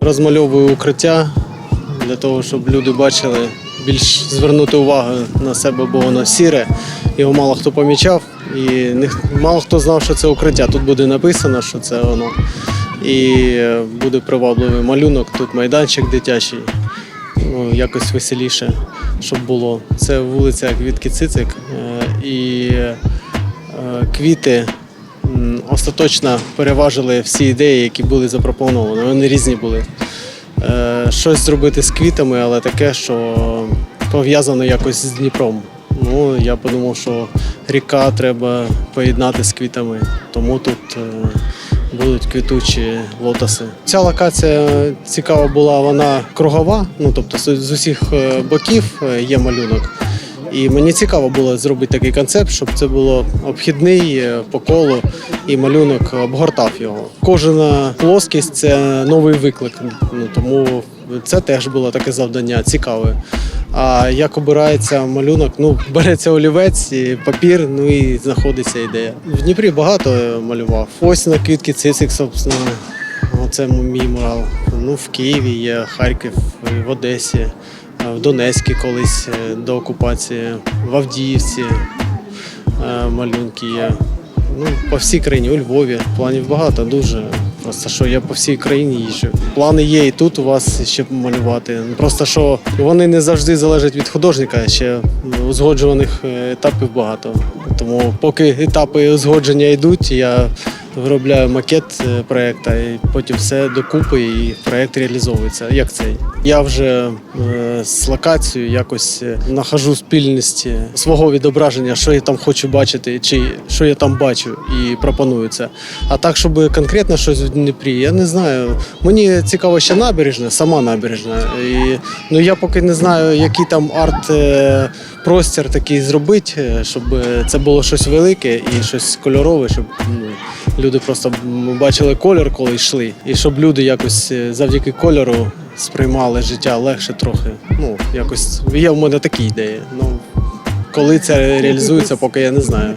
Розмальовую укриття для того, щоб люди бачили, більш звернути увагу на себе, бо воно сіре, його мало хто помічав, і мало хто знав, що це укриття. Тут буде написано, що це воно. І е, буде привабливий малюнок, тут майданчик дитячий, якось веселіше, щоб було. Це вулиця Квітки Цицик е, і е, квіти остаточно переважили всі ідеї, які були запропоновані. Вони різні були. Е, Щось зробити з квітами, але таке, що пов'язано якось з Дніпром. Ну, я подумав, що ріка треба поєднати з квітами, тому тут е, будуть квітучі лотоси. Ця локація цікава була, вона кругова, ну тобто з усіх е, боків е, є малюнок. І мені цікаво було зробити такий концепт, щоб це було обхідний е, по колу, і малюнок обгортав його. Кожна плоскість це новий виклик. Ну тому це теж було таке завдання цікаве. А як обирається малюнок? Ну, береться олівець, і папір, ну і знаходиться ідея. В Дніпрі багато малював. Ось на квітки цицик, собственно. Оце мій мурал. Ну, в Києві є, Харків, в Одесі, в Донецьку колись е, до окупації, в Авдіївці е, малюнки є. Ну, по всій країні, у Львові. Планів багато, дуже. Просто що я по всій країні їжджу. Плани є і тут у вас ще малювати. Просто що вони не завжди залежать від художника, ще узгоджуваних е, етапів багато. Тому поки етапи узгодження йдуть, я виробляю макет е, проекту, і потім все докупи, і проект реалізовується. Як цей? Я вже е, з локацією якось е, нахожу спільність е, свого відображення, що я там хочу бачити, чи що я там бачу, і пропоную це. А так, щоб конкретно щось в Дніпрі, я не знаю. Мені цікаво ще набережна, сама набережна. І, ну я поки не знаю, який там арт. е, такий зробити, е, щоб це було щось велике і щось кольорове, щоб ну, люди просто бачили колір, коли йшли, і щоб люди якось е, завдяки кольору сприймали життя легше трохи. Ну, якось є в мене такі ідеї. Ну, коли це реалізується, поки я не знаю.